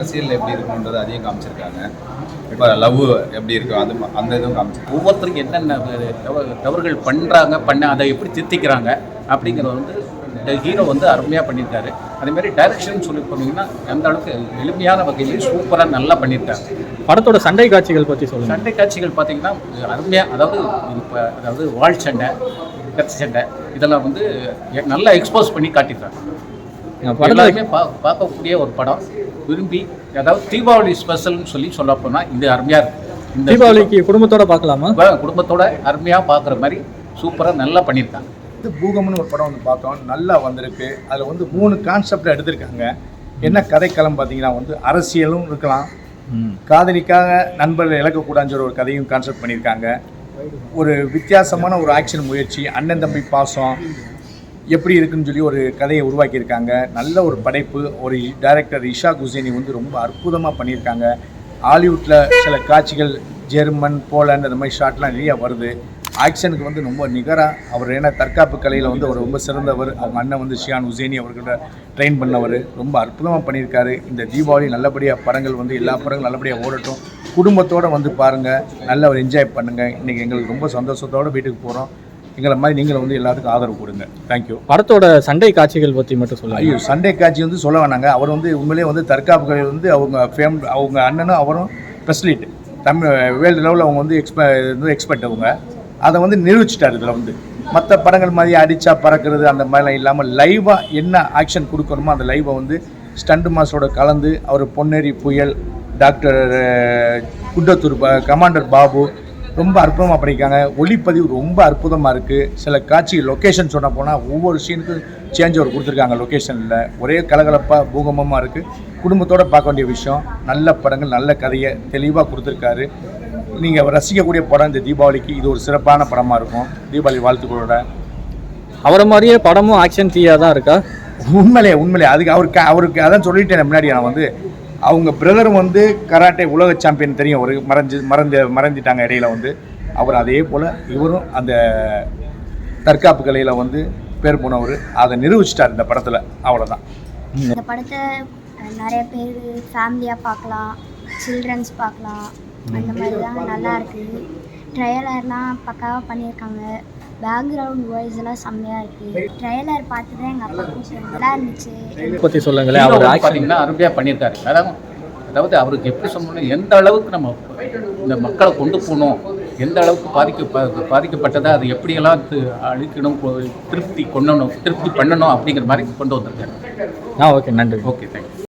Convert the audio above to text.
அரசியல் எப்படி இருக்கணுன்றது அதையும் காமிச்சிருக்காங்க. இப்போ லவ் எப்படி இருக்கு அது அந்த இதுவும் காமிச்சிருக்காங்க. ஒவ்வொருத்தரும் என்னென்ன தவ- தவறுகள் பண்ணுறாங்க பண்ண அதை எப்படி திருத்திக்கிறாங்க அப்படிங்கிறத வந்து ஹீரோ வந்து அருமையாக பண்ணியிருக்காரு. அதே மாதிரி டைரக்ஷன் சொல்லி போனீங்கன்னா அந்த அளவுக்கு எளிமையான வகையிலையும் சூப்பராக நல்லா பண்ணியிருக்காங்க படத்தோட சண்டை காட்சிகள் பற்றி சொல்லுங்க. சண்டை காட்சிகள் பார்த்தீங்கன்னா அருமையாக அதாவது இப்போ அதாவது வாழ் சண்டை கத்தி சண்டை இதெல்லாம் வந்து நல்லா எக்ஸ்போஸ் பண்ணி படத்தில் எல்லாருமே பா பார்க்கக்கூடிய ஒரு படம். விரும்பி அதாவது தீபாவளி ஸ்பெஷல்னு சொல்லி சொல்ல போனால் இது அருமையாக இருக்கு. இந்த தீபாவளிக்கு குடும்பத்தோட பார்க்கலாமா? குடும்ப- குடும்பத்தோட அருமையாக பார்க்குற மாதிரி சூப்பராக நல்லா பண்ணியிருக்காங்க. இது பூகம்னு ஒரு படம் வந்து பார்த்தோம். நல்லா வந்திருக்கு. அதில் வந்து மூணு கான்செப்ட் எடுத்திருக்காங்க. என்ன கதைக்களம் பார்த்தீங்கன்னா வந்து அரசியலும் இருக்கலாம். காதலிக்காக நண்பர்கள் இழக்கக்கூடாதுன்ற ஒரு கதையும் கான்செப்ட் பண்ணியிருக்காங்க. ஒரு வித்தியாசமான ஒரு ஆக்ஷன் முயற்சி. அண்ணன் தம்பி பாசம். எப்படி இருக்குன்னு சொல்லி ஒரு கதையை உருவாக்கியிருக்காங்க. நல்ல ஒரு படைப்பு ஒரு டைரக்டர் இஷா குசேனி வந்து ரொம்ப அற்புதமாக பண்ணியிருக்காங்க. ஹாலிவுட்டில் சில காட்சிகள் ஜெர்மன் போலந்து அந்த மாதிரி ஷாட்லாம் நிறையா வருது. ஆக்ஷனுக்கு வந்து ரொம்ப நிகராக அவர் ஏன்னா தற்காப்பு கலையில் வந்து அவர் ரொம்ப சிறந்தவர். அவங்க அண்ணன் வந்து ஷியான் உசேனி அவர்கிட்ட ட்ரெயின் பண்ணவர். ரொம்ப அற்புதமாக பண்ணியிருக்காரு. இந்த தீபாவளி நல்லபடியாக படங்கள் வந்து எல்லா படங்களும் நல்லபடியாக ஓடட்டும். குடும்பத்தோடு வந்து பாருங்கள் நல்ல ஒரு என்ஜாய் பண்ணுங்கள் இன்றைக்கி எங்களுக்கு ரொம்ப சந்தோஷத்தோடு வீட்டுக்கு போகிறோம் எங்களை மாதிரி நீங்களும் வந்து எல்லாத்துக்கும் ஆதரவு கொடுங்க. தேங்க்யூ படத்தோட சண்டை காட்சிகள் பற்றி மட்டும் சொல்லுங்க. ஐயோ சண்டே காட்சி வந்து சொல்ல வேணாங்க. அவர் வந்து உண்மையிலேயே வந்து தற்காப்பு கலை வந்து அவங்க ஃபேம் அவங்க அண்ணனும் அவரும் ஸ்பெஷலிட் தமிழ் வேர்ல்டு லெவலில் அவங்க வந்து எக்ஸ்ப வந்து எக்ஸ்பர்ட் அவங்க. அதை வந்து நிரூபிச்சிட்டார் இதில் வந்து. மற்ற படங்கள் மாதிரி அடித்தா பறக்கிறது அந்த மாதிரிலாம் இல்லாமல் லைவாக என்ன ஆக்ஷன் கொடுக்கணுமோ அந்த லைவை வந்து ஸ்டண்ட் மாஸோட கலந்து அவர் பொன்னேரி புயல் டாக்டர் குண்டத்தூர் ப- கமாண்டர் பாபு ரொம்ப அற்புதமாக பண்ணியிருக்காங்க ஒளிப்பதிவு ரொம்ப அற்புதமாக இருக்குது சில காட்சி லொக்கேஷன் சொன்ன போனால் ஒவ்வொரு சீனுக்கும் சேஞ்ச் ஓவர் கொடுத்துருக்காங்க லொக்கேஷனில் ஒரே கலகலப்பாக பூகம்பமாக இருக்குது குடும்பத்தோடு பார்க்க வேண்டிய விஷயம். நல்ல படங்கள் நல்ல கதையை தெளிவாக கொடுத்துருக்காரு. நீங்கள் ரசிக்கக்கூடிய படம் இந்த தீபாவளிக்கு. இது ஒரு சிறப்பான படமாக இருக்கும். தீபாவளி வாழ்த்துக்களோட. அவரை மாதிரியே படமும் ஆக்ஷன் தீயா தான் இருக்கா? உண்மையிலே உண்மையிலே. அதுக்கு அவருக்கு அவருக்கு அதான் சொல்லிட்டேன் முன்னாடி நான் வந்து அவங்க பிரதர் வந்து கராட்டே உலக சாம்பியன் தெரியும். ஒரு மறைஞ்சு மறந்து மறைஞ்சிட்டாங்க இடையில வந்து. அவர் அதே போல் இவரும் அந்த தற்காப்பு கலையில் வந்து பேர் போனவர். அதை நிரூபிச்சிட்டார் இந்த படத்தில். அவ்வளோதான் இந்த படத்தை நிறைய பேர் ஃபேமிலியாக பார்க்கலாம். சில்ட்ரன்ஸ் பார்க்கலாம். அந்த மாதிரி தான் நல்லா இருக்குது ட்ரையலர்லாம் பக்காவாக பண்ணியிருக்காங்க. பேக்ரவுண்ட் வாய்ஸ் எல்லாம் செம்மையாக இருக்குது ட்ரையலர் பார்த்து தான் எங்கள் அப்பா கூப்பிட்டு நல்லா இருந்துச்சு. பற்றி சொல்லுங்களேன் அவர் வந்து ஆக்ஷன் பார்த்தீங்கன்னா அருமையாக பண்ணியிருக்காரு. அதாவது அதாவது அவருக்கு எப்படி சொல்லணும் எந்த அளவுக்கு நம்ம இந்த மக்களை கொண்டு போகணும் எந்த அளவுக்கு பாதிக்க பாதிக்கப்பட்டதை அது எப்படியெல்லாம் தி- அழிக்கணும் கொ- திருப்தி கொண்டணும் திருப்தி பண்ணணும் அப்படிங்கிற மாதிரி கொண்டு வந்திருக்காரு. ஆ ஓகே நன்றி. Okay thank you